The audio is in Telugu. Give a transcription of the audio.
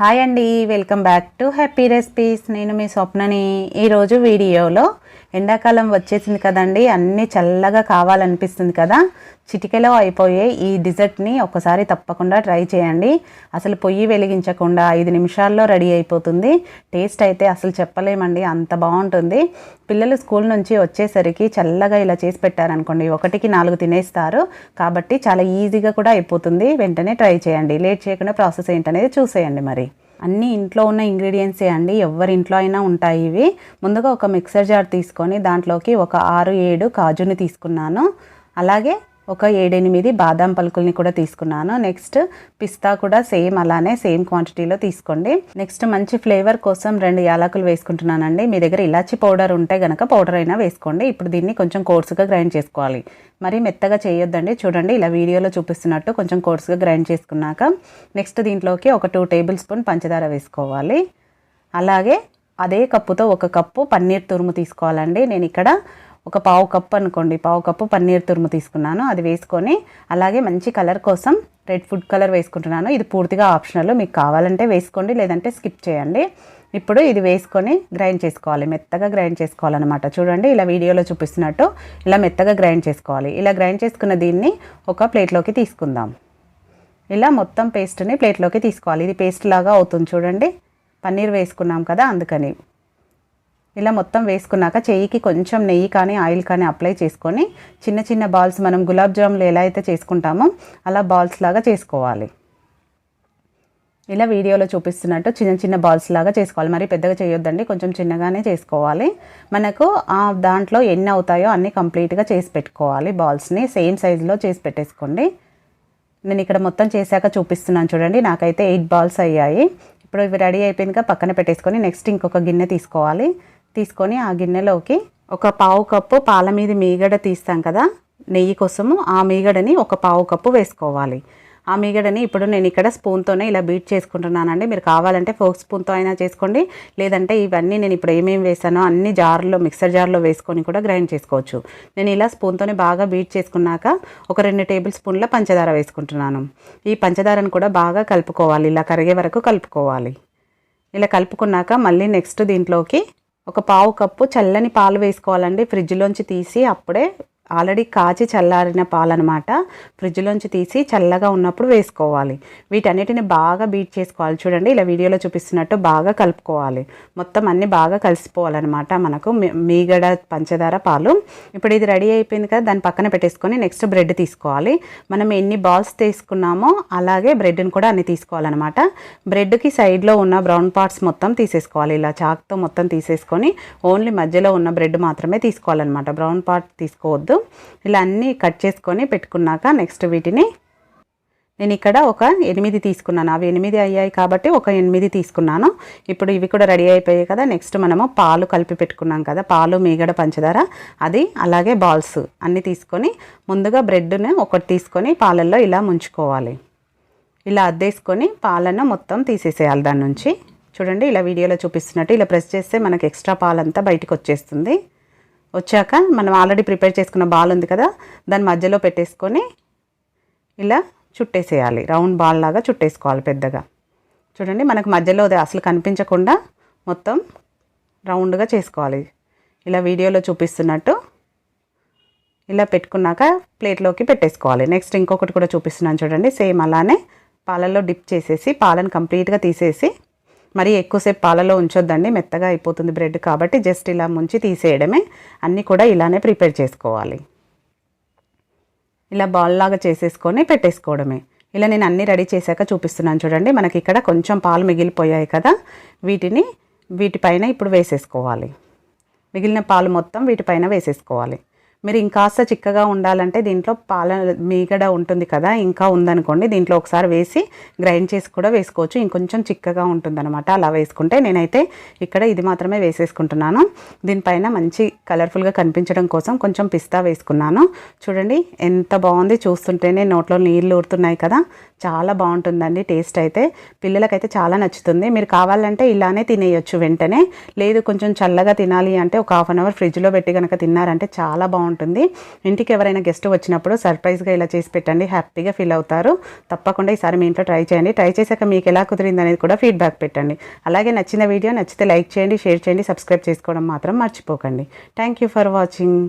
హాయ్ అండి welcome back to happy recipes నేను మీ స్వప్నని ఈరోజు వీడియోలో ఎండాకాలం వచ్చేసింది కదండి. అన్నీ చల్లగా కావాలనిపిస్తుంది కదా. చిటికెలో అయిపోయే ఈ డిజర్ట్ని ఒకసారి తప్పకుండా ట్రై చేయండి. అసలు పొయ్యి వెలిగించకుండా ఐదు నిమిషాల్లో రెడీ అయిపోతుంది. టేస్ట్ అయితే అసలు చెప్పలేమండి. అంత బాగుంటుంది. పిల్లలు స్కూల్ నుంచి వచ్చేసరికి చల్లగా ఇలా చేసి పెట్టారనుకోండి ఒకటికి నాలుగు తినేస్తారు. కాబట్టి చాలా ఈజీగా కూడా అయిపోతుంది. వెంటనే ట్రై చేయండి. లేట్ చేయకుండా ప్రాసెస్ ఏంటనేది చూసేయండి మరి. అన్నీ ఇంట్లో ఉన్న ఇంగ్రీడియంట్సే అండి ఎవరి ఇంట్లో అయినా ఉంటాయి ఇవి. ముందుగా ఒక మిక్సర్ జార్ తీసుకొని దాంట్లోకి ఒక ఆరు ఏడు కాజుని తీసుకున్నాను. అలాగే ఒక ఏడెనిమిది బాదం పలుకుల్ని కూడా తీసుకున్నాను. నెక్స్ట్ పిస్తా కూడా సేమ్ అలానే సేమ్ క్వాంటిటీలో తీసుకోండి. నెక్స్ట్ మంచి ఫ్లేవర్ కోసం రెండు యాలకులు వేసుకుంటున్నానండి. మీ దగ్గర ఇలాచి పౌడర్ ఉంటే గనక పౌడర్ అయినా వేసుకోండి. ఇప్పుడు దీన్ని కొంచెం కోర్సుగా గ్రైండ్ చేసుకోవాలి. మరి మెత్తగా చేయొద్దండి. చూడండి ఇలా వీడియోలో చూపిస్తున్నట్టు కొంచెం కోర్సుగా గ్రైండ్ చేసుకున్నాక నెక్స్ట్ దీంట్లోకి ఒక టూ టేబుల్ స్పూన్ పంచదార వేసుకోవాలి. అలాగే అదే కప్పుతో ఒక కప్పు పన్నీర్ తురుము తీసుకోవాలండి. నేను ఇక్కడ ఒక పావు కప్పు అనుకోండి పావు కప్పు పన్నీర్ తురుము తీసుకున్నాను. అది వేసుకొని అలాగే మంచి కలర్ కోసం రెడ్ ఫుడ్ కలర్ వేసుకుంటున్నాను. ఇది పూర్తిగా ఆప్షనల్. మీకు కావాలంటే వేసుకోండి లేదంటే స్కిప్ చేయండి. ఇప్పుడు ఇది వేసుకొని గ్రైండ్ చేసుకోవాలి. మెత్తగా గ్రైండ్ చేసుకోవాలన్నమాట. చూడండి ఇలా వీడియోలో చూపిస్తున్నట్టు ఇలా మెత్తగా గ్రైండ్ చేసుకోవాలి. ఇలా గ్రైండ్ చేసుకున్న దీన్ని ఒక ప్లేట్లోకి తీసుకుందాం. ఇలా మొత్తం పేస్ట్ని ప్లేట్లోకి తీసుకోవాలి. ఇది పేస్ట్ లాగా అవుతుంది చూడండి. పన్నీర్ వేసుకున్నాం కదా అందుకని. ఇలా మొత్తం వేసుకున్నాక చెయ్యికి కొంచెం నెయ్యి కానీ ఆయిల్ కానీ అప్లై చేసుకొని చిన్న చిన్న బాల్స్ మనం గులాబ్ జాములు ఎలా అయితే చేసుకుంటామో అలా బాల్స్ లాగా చేసుకోవాలి. ఇలా వీడియోలో చూపిస్తున్నట్టు చిన్న చిన్న బాల్స్ లాగా చేసుకోవాలి. మరి పెద్దగా చేయొద్దండి కొంచెం చిన్నగానే చేసుకోవాలి. మనకు ఆ దాంట్లో ఎన్ని అవుతాయో అన్నీ కంప్లీట్గా చేసి పెట్టుకోవాలి బాల్స్ని. సేమ్ సైజులో చేసి పెట్టేసుకోండి. నేను ఇక్కడ మొత్తం చేశాక చూపిస్తున్నాను చూడండి నాకైతే ఎయిట్ బాల్స్ అయ్యాయి. ఇప్పుడు ఇవి రెడీ అయిపోయినాక పక్కన పెట్టేసుకొని నెక్స్ట్ ఇంకొక గిన్నె తీసుకోవాలి. తీసుకొని ఆ గిన్నెలోకి ఒక పావు కప్పు పాల మీద మీగడ తీస్తాం కదా నెయ్యి కోసము ఆ మీగడని ఒక పావు కప్పు వేసుకోవాలి. ఆ మీగడని ఇప్పుడు నేను ఇక్కడ స్పూన్తోనే ఇలా బీట్ చేసుకుంటున్నానండి. మీరు కావాలంటే ఫోక్ స్పూన్తో అయినా చేసుకోండి. లేదంటే ఇవన్నీ నేను ఇప్పుడు ఏమేమి వేసానో అన్ని జార్లో మిక్సర్ జార్లో వేసుకొని కూడా గ్రైండ్ చేసుకోవచ్చు. నేను ఇలా స్పూన్తోనే బాగా బీట్ చేసుకున్నాక ఒక రెండు టేబుల్ స్పూన్ల పంచదార వేసుకుంటున్నాను. ఈ పంచదారను కూడా బాగా కలుపుకోవాలి. ఇలా కరిగే వరకు కలుపుకోవాలి. ఇలా కలుపుకున్నాక మళ్ళీ నెక్స్ట్ దీంట్లోకి ఒక పావు కప్పు చల్లని పాలు వేసుకోవాలండి. ఫ్రిడ్జ్లోంచి తీసి అప్పుడే ఆల్రెడీ కాచి చల్లారిన పాలనమాట. ఫ్రిడ్జ్లోంచి తీసి చల్లగా ఉన్నప్పుడు వేసుకోవాలి. వీటన్నిటిని బాగా బీట్ చేసుకోవాలి. చూడండి ఇలా వీడియోలో చూపిస్తున్నట్టు బాగా కలుపుకోవాలి. మొత్తం అన్నీ బాగా కలిసిపోవాలన్నమాట మనకు. మీగడ పంచదార పాలు. ఇప్పుడు ఇది రెడీ అయిపోయింది కదా దాని పక్కన పెట్టేసుకొని నెక్స్ట్ బ్రెడ్ తీసుకోవాలి. మనం ఎన్ని బాల్స్ తీసుకున్నామో అలాగే బ్రెడ్ని కూడా అన్ని తీసుకోవాలన్నమాట. బ్రెడ్కి సైడ్లో ఉన్న బ్రౌన్ పార్ట్స్ మొత్తం తీసేసుకోవాలి. ఇలా చాక్తో మొత్తం తీసేసుకొని ఓన్లీ మధ్యలో ఉన్న బ్రెడ్ మాత్రమే తీసుకోవాలన్నమాట. బ్రౌన్ పార్ట్ తీసుకోవద్దు. ఇలా అన్నీ కట్ చేసుకొని పెట్టుకున్నాక నెక్స్ట్ వీటిని నేను ఇక్కడ ఒక ఎనిమిది తీసుకున్నాను. అవి ఎనిమిది అయ్యాయి కాబట్టి ఒక ఎనిమిది తీసుకున్నాను. ఇప్పుడు ఇవి కూడా రెడీ అయిపోయాయి కదా. నెక్స్ట్ మనము పాలు కలిపి పెట్టుకున్నాం కదా. పాలు మీగడ పంచదార అది అలాగే బాల్స్ అన్నీ తీసుకొని ముందుగా బ్రెడ్ను ఒకటి తీసుకొని పాలల్లో ఇలా ముంచుకోవాలి. ఇలా అద్దేసుకొని పాలను మొత్తం తీసేసేయాలి దాని నుంచి. చూడండి ఇలా వీడియోలో చూపిస్తున్నట్టు ఇలా ప్రెస్ చేస్తే మనకి ఎక్స్ట్రా పాలంతా బయటకు వచ్చేస్తుంది. వచ్చాక మనం ఆల్రెడీ ప్రిపేర్ చేసుకున్న బాల్ ఉంది కదా దాని మధ్యలో పెట్టేసుకొని ఇలా చుట్టేసేయాలి. రౌండ్ బాల్ లాగా చుట్టేసుకోవాలి పెద్దగా. చూడండి మనకు మధ్యలో అది అసలు కనిపించకుండా మొత్తం రౌండ్గా చేసుకోవాలి. ఇలా వీడియోలో చూపిస్తున్నట్టు ఇలా పెట్టుకున్నాక ప్లేట్లోకి పెట్టేసుకోవాలి. నెక్స్ట్ ఇంకొకటి కూడా చూపిస్తున్నాను చూడండి సేమ్ అలానే పాలలో డిప్ చేసేసి పాలను కంప్లీట్గా తీసేసి మరీ ఎక్కువసేపు పాలలో ఉంచొద్దండి మెత్తగా అయిపోతుంది బ్రెడ్ కాబట్టి జస్ట్ ఇలా ముంచి తీసేయడమే. అన్నీ కూడా ఇలానే ప్రిపేర్ చేసుకోవాలి. ఇలా బాల్ లాగా చేసేసుకొని పెట్టేసుకోవడమే. ఇలా నేను అన్నీ రెడీ చేశాక చూపిస్తున్నాను చూడండి. మనకి ఇక్కడ కొంచెం పాలు మిగిలిపోయాయి కదా. వీటిని వీటిపైన ఇప్పుడు వేసేసుకోవాలి. మిగిలిన పాలు మొత్తం వీటిపైన వేసేసుకోవాలి. మీరు ఇంకాస్త చిక్కగా ఉండాలంటే దీంట్లో పాల మీగడ ఉంటుంది కదా ఇంకా ఉందనుకోండి దీంట్లో ఒకసారి వేసి గ్రైండ్ చేసి కూడా వేసుకోవచ్చు. ఇంకొంచెం చిక్కగా ఉంటుందన్నమాట. అలా వేసుకుంటే నేనైతే ఇక్కడ ఇది మాత్రమే వేసేసుకుంటున్నాను. దీనిపైన మంచి కలర్ఫుల్గా కనిపించడం కోసం కొంచెం పిస్తా వేసుకున్నాను. చూడండి ఎంత బాగుంది. చూస్తుంటేనే నోట్లో నీళ్ళు ఊరుతున్నాయి కదా. చాలా బాగుంటుందండి టేస్ట్ అయితే. పిల్లలకైతే చాలా నచ్చుతుంది. మీరు కావాలంటే ఇలానే తినేయొచ్చు వెంటనే. లేదు కొంచెం చల్లగా తినాలి అంటే ఒక హాఫ్ అన్ అవర్ ఫ్రిడ్జ్లో పెట్టి కనుక తిన్నారంటే చాలా బాగుంటుంది. బాగుంటుంది. ఇంటికి ఎవరైనా గెస్ట్ వచ్చినప్పుడు సర్ప్రైజ్గా ఇలా చేసి పెట్టండి హ్యాపీగా ఫీల్ అవుతారు. తప్పకుండా ఈసారి మీ ఇంట్లో ట్రై చేయండి. ట్రై చేశాక మీకు ఎలా కుదిరింది అనేది కూడా ఫీడ్బ్యాక్ పెట్టండి. అలాగే నచ్చిన వీడియో నచ్చితే లైక్ చేయండి షేర్ చేయండి సబ్స్క్రైబ్ చేసుకోవడం మాత్రం మర్చిపోకండి. Thank you for watching